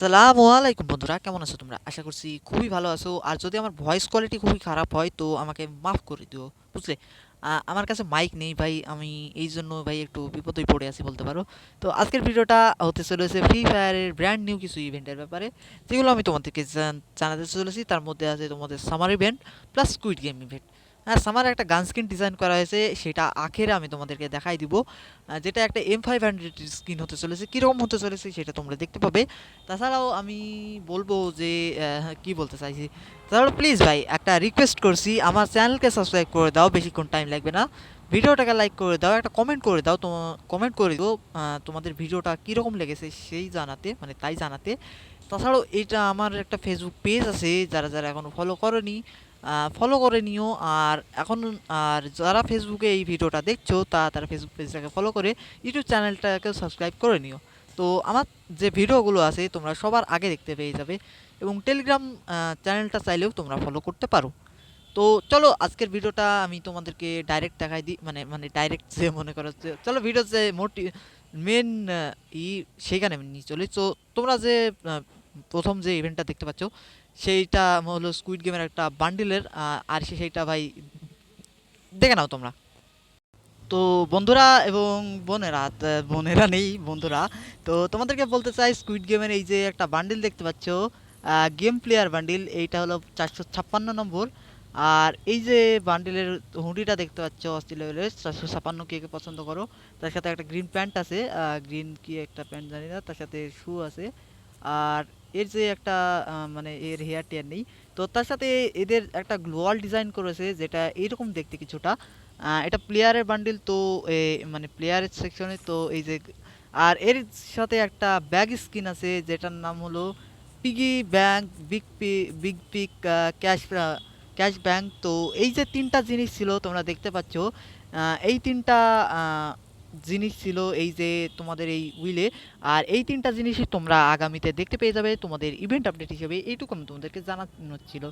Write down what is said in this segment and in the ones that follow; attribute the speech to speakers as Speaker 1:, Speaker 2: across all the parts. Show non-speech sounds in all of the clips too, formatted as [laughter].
Speaker 1: আসসালামু আলাইকুম বন্ধুরা, কেমন আছো তোমরা? আশা করছি খুবই ভালো আছো। আর যদি আমার ভয়েস কোয়ালিটি খুবই খারাপ হয়, তো আমাকে মাফ করে দিও, বুঝলে? আমার কাছে মাইক নেই ভাই, আমি এই জন্য ভাই একটু বিপদেই পড়ে আছি বলতে পারো। তো আজকের ভিডিওটা হতে চলেছে ফ্রি ফায়ারের ব্র্যান্ড নিউ কিছু ইভেন্টের ব্যাপারে, যেগুলো আমি তোমাদেরকে জান- জানাতে চলেছি। তার মধ্যে আছে তোমাদের summer event plus squid game event হ্যাঁ সামার একটা গান স্কিন ডিজাইন করা হয়েছে সেটা আখেরে আমি তোমাদেরকে দেখাই দিব। যেটা একটা এম ফাইভ হান্ড্রেড স্কিন হতে চলেছে কীরকম হতে চলেছে সেটা তোমরা দেখতে পাবে। তাছাড়াও আমি বলব যে আহ, কি বলতে চাইছি? তাছাড়াও প্লিজ ভাই একটা রিকোয়েস্ট করছি আমার চ্যানেলকে সাবস্ক্রাইব করে দাও বেশিক্ষণ টাইম লাগবে না। ভিডিওটাকে লাইক করে দাও একটা কমেন্ট করে দাও তোমা কমেন্ট করে দিও তোমাদের ভিডিওটা কীরকম লেগেছে সেই জানাতে মানে তাই জানাতে। তাছাড়াও এটা আমার একটা ফেসবুক পেজ আছে, যারা যারা এখনও ফলো করেনি ফলো করে নিও। আর এখন, আর যারা ফেসবুকে এই ভিডিওটা দেখছ তা তারা ফেসবুক পেজটাকে ফলো করে ইউটিউব চ্যানেলটাকে সাবস্ক্রাইব করে নিও। তো আমার যে ভিডিওগুলো আছে, তোমরা সবার আগে দেখতে পেয়ে যাবে এবং টেলিগ্রাম চ্যানেলটা চাইলেও তোমরা ফলো করতে পারো। তো চলো, আজকের ভিডিওটা আমি তোমাদেরকে ডাইরেক্ট দেখাই দিই মানে মানে ডাইরেক্ট যে মনে করো চলো ভিডিও যে মোটি মেন ই, সেইখানে নিয়ে চলে। তো তোমরা যে প্রথম যে ইভেন্টটা দেখতে পাচ্ছ, সেইটা হলো স্কুইড গেমের একটা বান্ডিলের আর সেইটা ভাই দেখে নাও তোমরা। তো বন্ধুরা এবং বোনেরা বোনেরা নেই, বন্ধুরা। তো তোমাদেরকে বলতে চাই স্কুইড গেমের এই যে একটা বান্ডিল দেখতে পাচ্ছ গেম প্লেয়ার বান্ডিল এইটা হলো চারশো ছাপ্পান্ন নম্বর। আর এই যে বান্ডিলের হুডিটা দেখতে পাচ্ছ অস্টি লেভেলের চারশো ছাপ্পান্ন কে কে পছন্দ করো, তার সাথে একটা গ্রিন প্যান্ট আছে গ্রিন কি একটা প্যান্ট জানি না, তার সাথে শু আছে। আর এর যে একটা মানে এর হেয়ার টেয়ার নেই। তো তার সাথে এদের একটা গ্লোয়াল ডিজাইন করেছে যেটা এইরকম দেখতে কিছুটা। এটা প্লেয়ারের বান্ডিল তো মানে প্লেয়ারের সেকশনে তো এই যে, আর এর সাথে একটা ব্যাগ স্কিন আছে, যেটার নাম হলো piggy bank big P big pick cash cash bank তো এই যে তিনটা জিনিস ছিল, তোমরা দেখতে পাচ্ছ। এই তিনটা জিনিস ছিল এই যে তোমাদের এই উইলে আর এই তিনটা জিনিসই তোমরা আগামীতে দেখতে পেয়ে যাবে তোমাদের ইভেন্ট আপডেট হিসেবে। এইটুকু আমি তোমাদেরকে জানানো ছিল।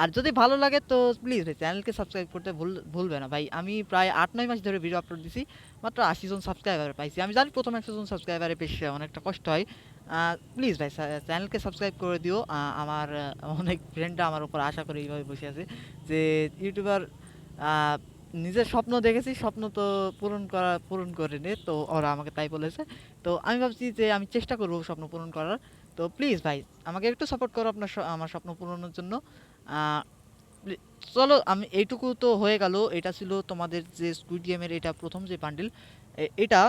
Speaker 1: আর যদি ভালো লাগে তো প্লিজ ভাই চ্যানেলকে সাবস্ক্রাইব করতে ভুল, ভুলবে না ভাই। আমি প্রায় আট, নয় মাস ধরে ভিডিও আপলোড দিছি, মাত্র আশি জন সাবস্ক্রাইবার পাইছি। আমি জানি প্রথম একশো জন সাবস্ক্রাইবারে বেশ, অনেকটা কষ্ট হয়। প্লিজ ভাই চ্যানেলকে সাবস্ক্রাইব করে দিও। আমার অনেক ফ্রেন্ডরা আমার উপর আশা করে এইভাবে বসে আছে যে ইউটিউবার নিজের স্বপ্ন দেখেছি, স্বপ্ন তো পূরণ করা, পূরণ করে নে তো ওরা আমাকে তাই বলেছে। তো আমি ভাবছি যে আমি চেষ্টা করব স্বপ্ন পূরণ করার। তো প্লিজ ভাই, আমাকে একটু সাপোর্ট করো আপনার আমার স্বপ্ন পূরণের জন্য। চলো, আমি এইটুকু তো হয়ে গেল। এটা ছিল তোমাদের যে স্কুইড গেমের এটা প্রথম যে বান্ডিল এটা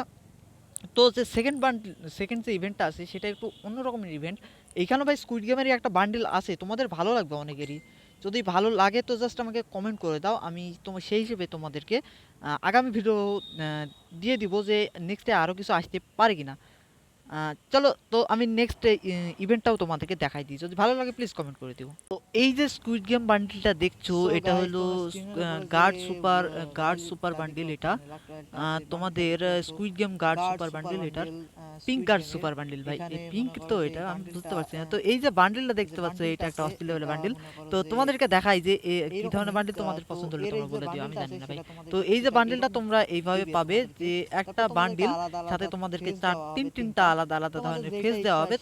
Speaker 1: তো যে সেকেন্ড বান্ডিল সেকেন্ড যে ইভেন্টটা আছে, সেটা একটু অন্য রকমের ইভেন্ট এইখানে ভাই স্কুইড গেমেরই একটা বান্ডিল আছে, তোমাদের ভালো লাগবে অনেকেরই। যদি ভালো লাগে তো জাস্ট আমাকে কমেন্ট করে দাও। আমি তোমার সেই হিসেবে তোমাদেরকে আগামী ভিডিও দিয়ে দিব যে নেক্সটে আরও কিছু আসতে পারে কিনা। চলো তো আমি নেক্সট ইভেন্টটাও তোমাদেরকে দেখাই দিই। যদি ভালো লাগে প্লিজ কমেন্ট করে দিও। তো এই যে স্কুইড গেম বান্ডিলটা দেখছ এটা হলো guard super guard super bundle এটা তোমাদের squid game guard super bundle এটার পিঙ্ক গার্ড সুপার বান্ডিল ভাই। পিঙ্ক তো এটা আমি বুঝতে পারছি না। তো এই যে বান্ডিলটা দেখতে পাচ্ছ এটা একটা হস্টেল লেভেলের বান্ডিল তো তোমাদেরকে দেখাই যে কি ধরনের বান্ডিল তোমাদের পছন্দ হলে তোমরা বলে দিও আমি জানি না ভাই। তো এই যে বান্ডিলটা তোমরা এইভাবে পাবে যে একটা বান্ডিল সাথে তোমাদেরকে চার তিন তিনটা। আলাদা আলাদা ধরনের ফেস দেওয়া হবে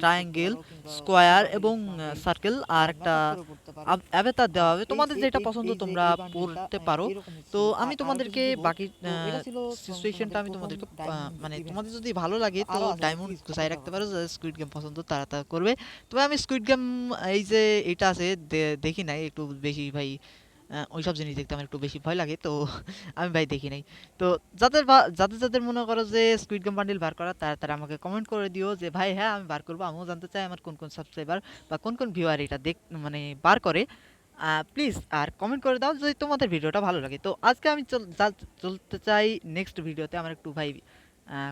Speaker 1: ট্রায়াঙ্গেল স্কোয়ার এবং। সার্কেল আর একটা। অ্যাভেতার দেওয়া হবে। তোমাদের যেটা পছন্দ তোমরা পড়তে পারো। তো আমি তোমাদেরকে বাকি সিচুয়েশনটা আমি তোমাদেরকে মানে তোমাদের যদি ভালো লাগে তো ডায়মন্ড গুছাই রাখতে পারো। যাদের স্কুইড গেম পছন্দ তারা তা করবে। তবে আমি স্কুইড গেম এই যে এটা আছে দেখি নাই একটু বেশি ভাই আহ, ওইসব জিনিস দেখতে আমার একটু বেশি ভয় লাগে তো [laughs] আমি ভাই দেখি নাই। তো যাদের যাদের যাদের মনে করো যে স্কুইড গেম বান্ডিল বার করা তারা তারা আমাকে কমেন্ট করে দিও যে ভাই হ্যাঁ আমি বার করব আমিও জানতে চাই আমার কোন কোন সাবস্ক্রাইবার বা কোন কোন ভিউয়ার এটা দেখ মানে বার করে। প্লিজ আর কমেন্ট করে দাও যদি তোমাদের ভিডিওটা ভালো লাগে। তো আজকে আমি চলতে চাই নেক্সট ভিডিওতে আমার একটু ভাই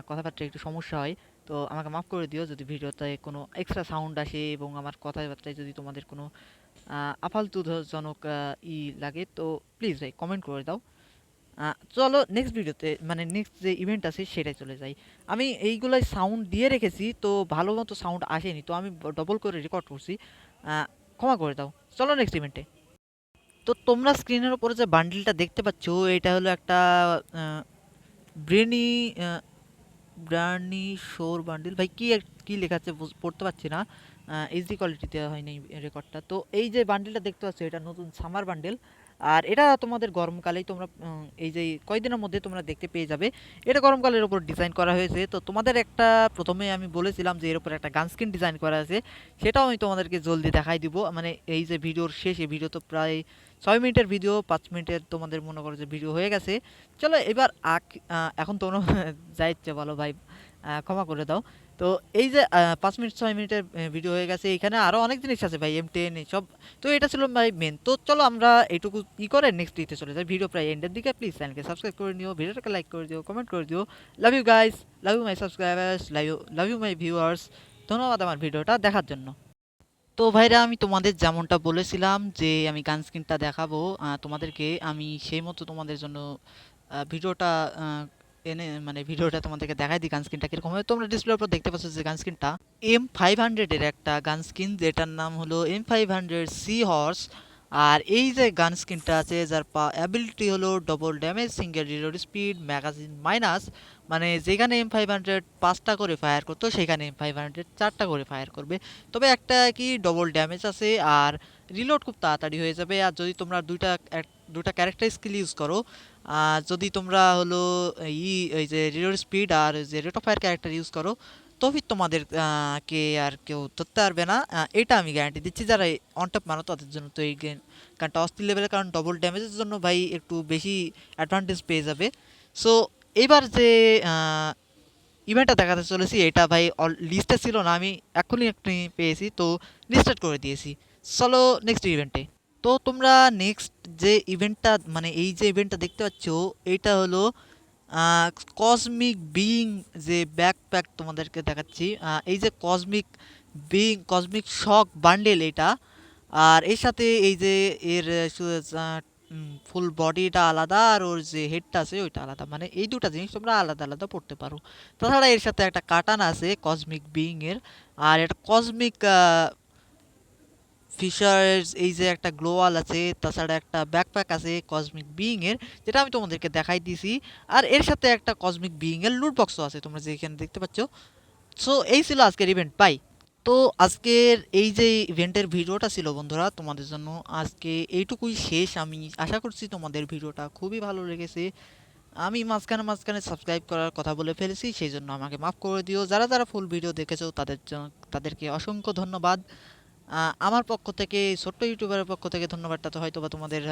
Speaker 1: কথাবার্তা একটু সমস্যা হয় তো আমাকে মাফ করে দিও যদি ভিডিওতে কোনো এক্সট্রা সাউন্ড আসে এবং আমার কথাবার্তায় যদি তোমাদের কোনো আফালতুজনক ই লাগে। তো প্লিজ ভাই কমেন্ট করে দাও। চলো নেক্সট ভিডিওতে মানে নেক্সট যে ইভেন্ট আছে সেটাই চলে যাই। আমি এইগুলোই সাউন্ড দিয়ে রেখেছি, তো ভালো মতো সাউন্ড আসেনি। তো আমি ডবল করে রেকর্ড করছি। ক্ষমা করে দাও। চলো নেক্সট ইভেন্টে তো তোমরা স্ক্রিনের উপরে যে বান্ডিলটা দেখতে পাচ্ছ, এটা হলো একটা ব্রেনি ব্রানি শোর বান্ডিল ভাই, কী কি লেখা আছে পড়তে পারছি না। এইচডি কোয়ালিটিতে হয়নি রেকর্ডটা তো এই যে বান্ডেলটা দেখতে পাচ্ছ, এটা নতুন সামার বান্ডেল আর এটা তোমাদের গরমকালেই তোমরা এই যে কয়দিনের মধ্যে তোমরা দেখতে পেয়ে যাবে। এটা গরমকালের ওপর ডিজাইন করা হয়েছে। তো তোমাদের একটা, প্রথমে আমি বলেছিলাম যে এর উপর একটা গান স্ক্রিন ডিজাইন করা আছে। সেটাও আমি তোমাদেরকে জলদি দেখাই দিব। মানে এই যে ভিডিওর শেষে ভিডিও তো প্রায় ছয় মিনিটের ভিডিও পাঁচ মিনিটের তোমাদের মনে করো যে ভিডিও হয়ে গেছে। চলো এবার আক- এখন তোমরা যা ইচ্ছে বলো ভাই। ক্ষমা করে দাও। তো এই যে পাঁচ মিনিট, ছয় মিনিটের ভিডিও হয়ে গেছে, এখানে আরও অনেক জিনিস আছে ভাই এম টেন সব। তো এটা ছিল ভাই মেন তো চলো আমরা এইটুকু ই করে নেক্সট দিতে চলে যাই ভিডিও প্রায় এন্ডের দিকে। প্লিজ চ্যানেলকে সাবস্ক্রাইব করে নিও ভিডিওটাকে লাইক করে দিও কমেন্ট করে দিও। Love you guys love you my subscribers love you love you my viewers ধন্যবাদ আমার ভিডিওটা দেখার জন্য। তো ভাইরা, আমি তোমাদের যেমনটা বলেছিলাম যে, আমি গান স্ক্রিনটা দেখাবো তোমাদেরকে আমি সেই মতো তোমাদের জন্য ভিডিওটা এনে মানে ভিডিওটা তোমাদেরকে দেখাই দিই গান স্ক্রিনটা কীরকম। হবে তোমরা ডিসপ্লের উপর দেখতে পাচ্ছ যে গান স্ক্রিনটা এম ফাইভ হান্ড্রেডের একটা গান স্ক্রিন যেটার নাম হলো M five hundred C horse আর এই যে গান স্ক্রিনটা আছে, যার পা অ্যাবিলিটি হলো double damage single reload speed magazine minus মানে যেখানে এম ফাইভ হান্ড্রেড পাঁচটা করে ফায়ার করতো, সেখানে এম ফাইভ হান্ড্রেড চারটা করে ফায়ার করবে। তবে একটা কি ডবল ড্যামেজ আছে, আর রিলোড খুব তাড়াতাড়ি হয়ে যাবে। আর যদি তোমরা দুইটা দুটা ক্যারেক্টার স্কিল ইউজ করো, আর যদি তোমরা হলো ই ওই যে রিলোড স্পিড আর যে rate of fire character use করো তবে তোমাদের কে আর কেউ ধরতে পারবে না। এটা আমি গ্যারান্টি দিচ্ছি। যারা অন টপ মানো তাদের জন্য তো এই গেম কারণটা অস্থির লেভেলের কারণ ডবল ড্যামেজের জন্য ভাই একটু বেশি অ্যাডভান্টেজ পেয়ে যাবে। সো এবার যে ইভেন্টটা দেখাতে চলেছি, এটা ভাই লিস্টে ছিল না, আমি এখনই একটু পেয়েছি। তো লিস্টেড করে দিয়েছি। চলো নেক্সট ইভেন্টে তো তোমরা নেক্সট যে ইভেন্টটা মানে এই যে ইভেন্টটা দেখতে পাচ্ছ এইটা হলো কসমিক বিং যে ব্যাকপ্যাক তোমাদেরকে দেখাচ্ছি এই যে cosmic being cosmic shock bundle এটা, আর এর সাথে এই যে এর ফুল বডিটা আলাদা, আর ওর যে হেডটা আছে ওইটা আলাদা। মানে এই দুটা জিনিস তোমরা আলাদা আলাদা পড়তে পারো। তাছাড়া এর সাথে একটা কাটান আছে কসমিক বিং এর, আর একটা কসমিক ফিশার্স এই যে একটা গ্লোয়াল আছে, তাছাড়া একটা ব্যাকপ্যাক আছে কসমিক বিং এর, যেটা আমি তোমাদেরকে দেখাই দিছি। আর এর সাথে একটা কসমিক বিং এর লুট বক্সও আছে, তোমরা যেখানে দেখতে পাচ্ছ। সো এই ছিল আজকের ইভেন্ট পাই তো আজকের এই যে ইভেন্টের ভিডিওটা ছিল বন্ধুরা, তোমাদের জন্য আজকে এইটুকুই শেষ। আমি আশা করছি তোমাদের ভিডিওটা খুবই ভালো লেগেছে। আমি মাঝখানে মাঝখানে সাবস্ক্রাইব করার কথা বলে ফেলেছি, সেই জন্য আমাকে মাফ করে দিও। যারা যারা ফুল ভিডিও দেখেছ, তাদের জন্য তাদেরকে অসংখ্য ধন্যবাদ। আমার পক্ষ থেকে, ছোট্ট ইউটিউবারের পক্ষ থেকে ধন্যবাদটা তো হয়তো বা তোমাদের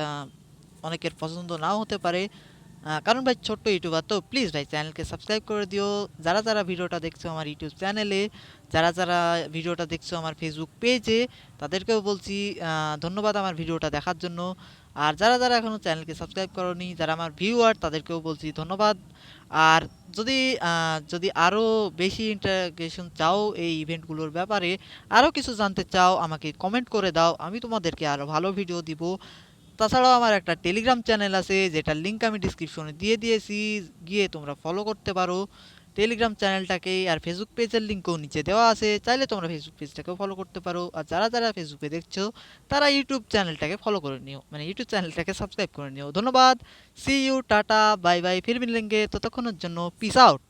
Speaker 1: অনেকের পছন্দ নাও হতে পারে। কারণ ভাই, ছোট্ট ইউটিউবার, তো প্লিজ ভাই চ্যানেলকে সাবস্ক্রাইব করে দিও। যারা যারা ভিডিওটা দেখছ আমার ইউটিউব চ্যানেলে যারা যারা ভিডিওটা দেখছ আমার ফেসবুক পেজে তাদেরকেও বলছি ধন্যবাদ আমার ভিডিওটা দেখার জন্য। আর যারা যারা এখনও চ্যানেলকে সাবস্ক্রাইব করনি, যারা আমার ভিউয়ার তাদেরকেও বলছি ধন্যবাদ। আর যদি যদি আরও বেশি ইন্টারগ্রেশন চাও এই ইভেন্টগুলোর ব্যাপারে আরও কিছু জানতে চাও, আমাকে কমেন্ট করে দাও, আমি তোমাদেরকে আরও ভালো ভিডিও দিব। তাছাড়াও আমার একটা টেলিগ্রাম চ্যানেল আছে, যেটার লিঙ্ক আমি ডিসক্রিপশনে দিয়ে দিয়েছি, গিয়ে তোমরা ফলো করতে পারো। টেলিগ্রাম চ্যানেলটাকে আর ফেসবুক পেজের লিঙ্কও নিচে দেওয়া আছে। চাইলে তোমরা ফেসবুক পেজটাকেও ফলো করতে পারো। আর যারা যারা ফেসবুকে দেখছ, তারা ইউটিউব চ্যানেলটাকে ফলো করে নিও। মানে ইউটিউব চ্যানেলটাকে সাবস্ক্রাইব করে নিও। ধন্যবাদ। See you ta ta bye bye ফিরবিন লিঙ্গে। ততক্ষণের জন্য পিস আউট.